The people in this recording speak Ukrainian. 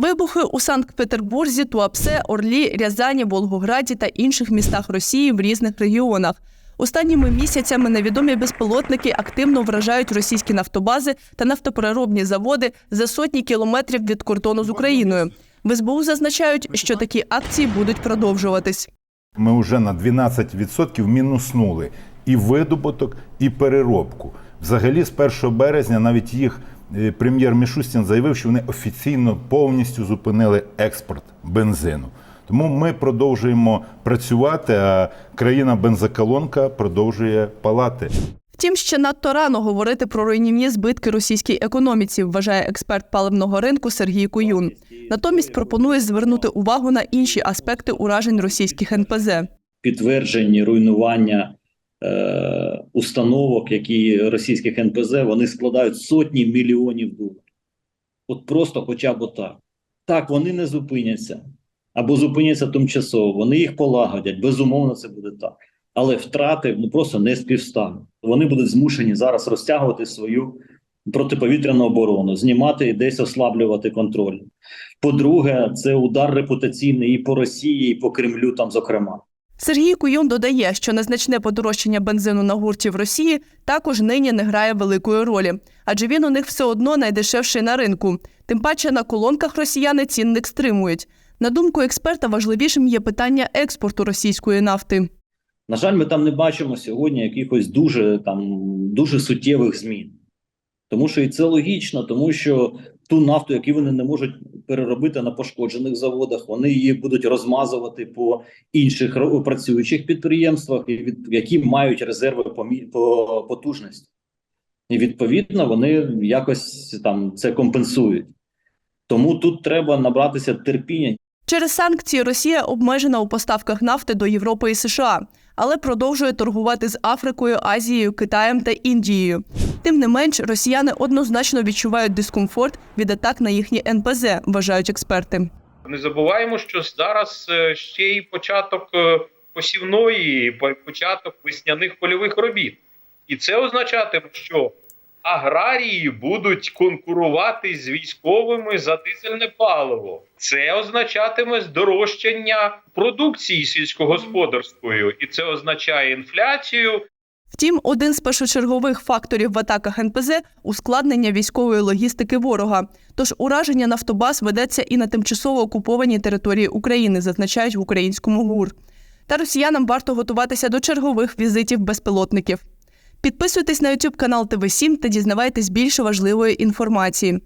Вибухи у Санкт-Петербурзі, Туапсе, Орлі, Рязані, Волгограді та інших містах Росії в різних регіонах. Останніми місяцями невідомі безпілотники активно вражають російські нафтобази та нафтопереробні заводи за сотні кілометрів від кордону з Україною. В СБУ зазначають, що такі акції будуть продовжуватись. Ми вже на 12% мінуснули і видобуток, і переробку. Взагалі, з 1 березня навіть їх прем'єр Мішустін заявив, що вони офіційно повністю зупинили експорт бензину. Тому ми продовжуємо працювати, а країна бензоколонка продовжує палати. Втім, ще надто рано говорити про руйнівні збитки російській економіці, вважає експерт паливного ринку Сергій Куюн. Натомість пропонує звернути увагу на інші аспекти уражень російських НПЗ. підтверджені руйнування е, установок, які російських НПЗ, вони складають сотні мільйонів доларів. От просто хоча б отак. Так, вони не зупиняться або зупиняться тимчасово, вони їх полагодять. Безумовно, це буде так. Але втрати ну просто не співстануть. Вони будуть змушені зараз розтягувати свою протиповітряну оборону, знімати і десь ослаблювати контроль. По-друге, це удар репутаційний і по Росії, і по Кремлю, там, зокрема. Сергій Куюн додає, що незначне подорожчання бензину на гурті в Росії також нині не грає великої ролі, адже він у них все одно найдешевший на ринку. Тим паче на колонках росіяни цінник стримують. На думку експерта, важливішим є питання експорту російської нафти. На жаль, ми там не бачимо сьогодні якихось дуже там дуже суттєвих змін. Тому що і це логічно, тому що ту нафту, яку вони не можуть переробити на пошкоджених заводах, вони її будуть розмазувати по інших працюючих підприємствах, які мають резерви по, по потужності. І відповідно вони якось там це компенсують. Тому тут треба набратися терпіння. Через санкції Росія обмежена у поставках нафти до Європи і США, але продовжує торгувати з Африкою, Азією, Китаєм та Індією. Тим не менш, росіяни однозначно відчувають дискомфорт від атак на їхні НПЗ, вважають експерти. Не забуваємо, що зараз е, ще й початок е, посівної, початок весняних польових робіт. І це означатиме, що аграрії будуть конкурувати з військовими за дизельне паливо. Це означатиме здорожчання продукції сільськогосподарської, і це означає інфляцію, Втім, один з першочергових факторів в атаках НПЗ ускладнення військової логістики ворога. Тож ураження нафтобаз ведеться і на тимчасово окупованій території України, зазначають в українському ГУР. Та росіянам варто готуватися до чергових візитів безпілотників. Підписуйтесь на YouTube канал ТВ7 та дізнавайтесь більше важливої інформації.